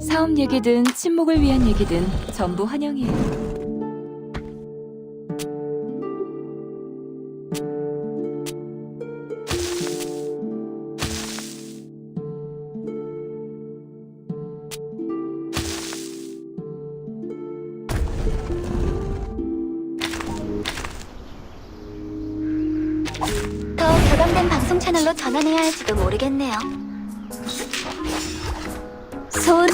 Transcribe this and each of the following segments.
사업 얘기든 친목을 위한 얘기든 전부 환영이에요. 더 교감된 방송 채널로 전환해야 할지도 모르겠네요. 손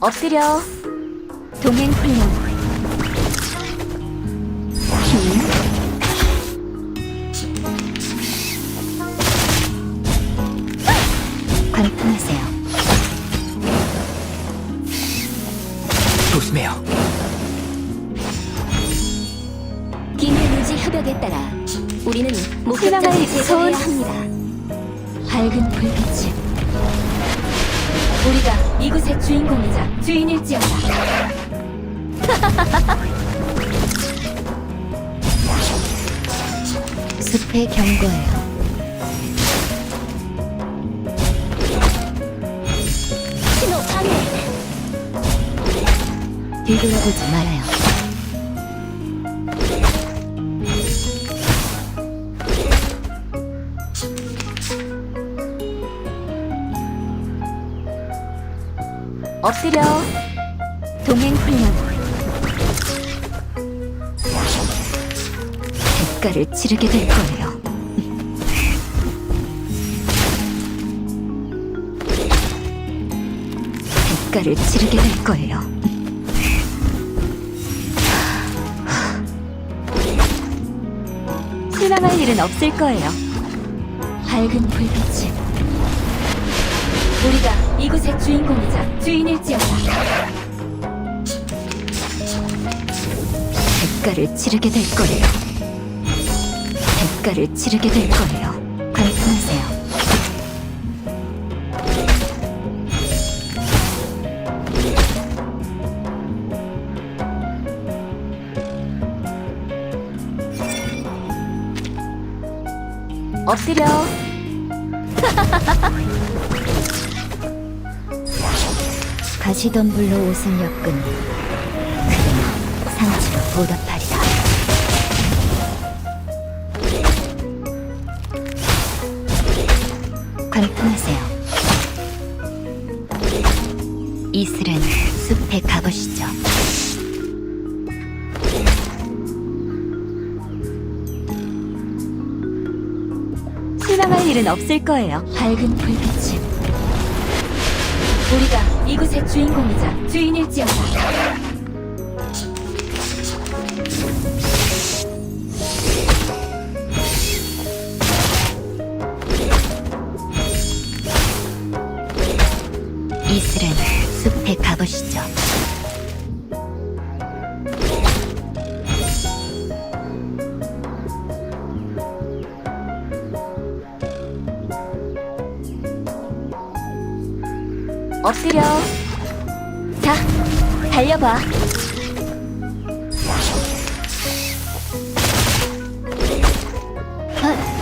엎드려 동행 훈련 힘 관통하세요. 조심해요. 협약에 따라 우리는 목격자를 제거해야 손. 합니다. 밝은 불빛이 우리가 이곳의 주인공이자 주인일지어다. 숲의 경고예요. 신호 방해. 뒤돌아보지 말아요. 엎드려. 동행 훈련. 대가를 치르게 될 거예요. 대가를 치르게 될 거예요. 실망할 일은 없을 거예요. 밝은 불빛이 우리가 이곳의 주인공이자 주인일지어다. 대가를 치르게 될 거예요. 대가를 치르게 될 거예요. 관통하세요. 엎드려. 가시덤불로 옷을 엮은 그대는 상처로 보답하리라. 관통하세요. 이슬은 숲에 가보시죠. 실망할 일은 없을 거예요. 밝은 불빛이 우리가 이곳의 주인공이자 주인일지어다. 이슬은 숲에 가보시죠. 엎드려. 자, 달려봐. 어.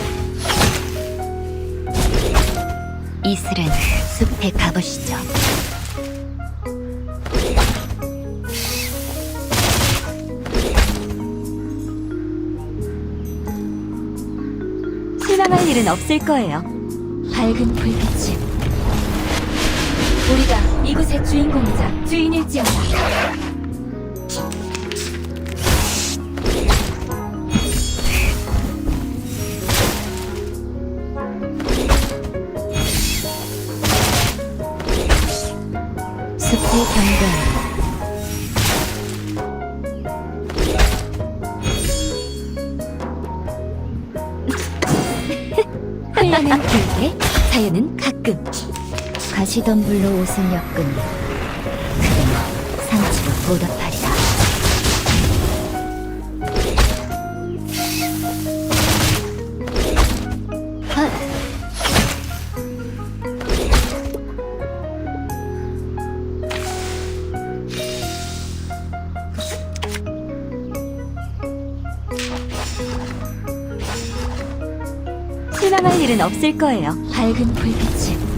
이슬은 숲에 가보시죠. 실망할 일은 없을 거예요. 밝은 불빛이 이곳의 주인공이자 주인일지어다. 숲의 경관. 훈련은 길게, 사연은 가끔. 가시덤불로 옷을 엮으니 그대로 상처로 보답하리라. 실망할 일은 없을 거예요. 밝은 불빛이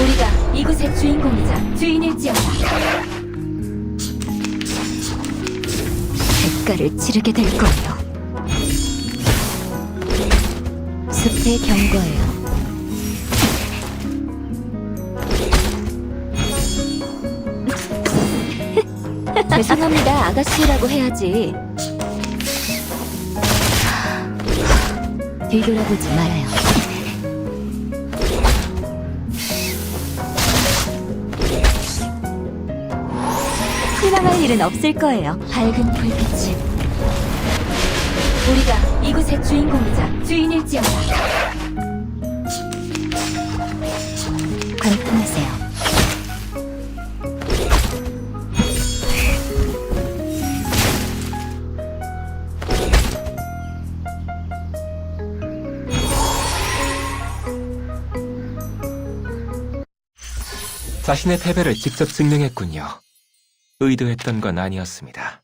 우리가 이곳의 주인공이자 주인일지어다. 대가를 치르게 될 거예요. 숲의 경고예요. 죄송합니다, 아가씨라고 해야지. 뒤돌아보지 말아요. 실망할 일은 없을 거예요. 밝은 불빛이. 우리가 이곳의 주인공이자 주인일지어다. 관통하세요. 자신의 패배를 직접 증명했군요. 의도했던 건 아니었습니다.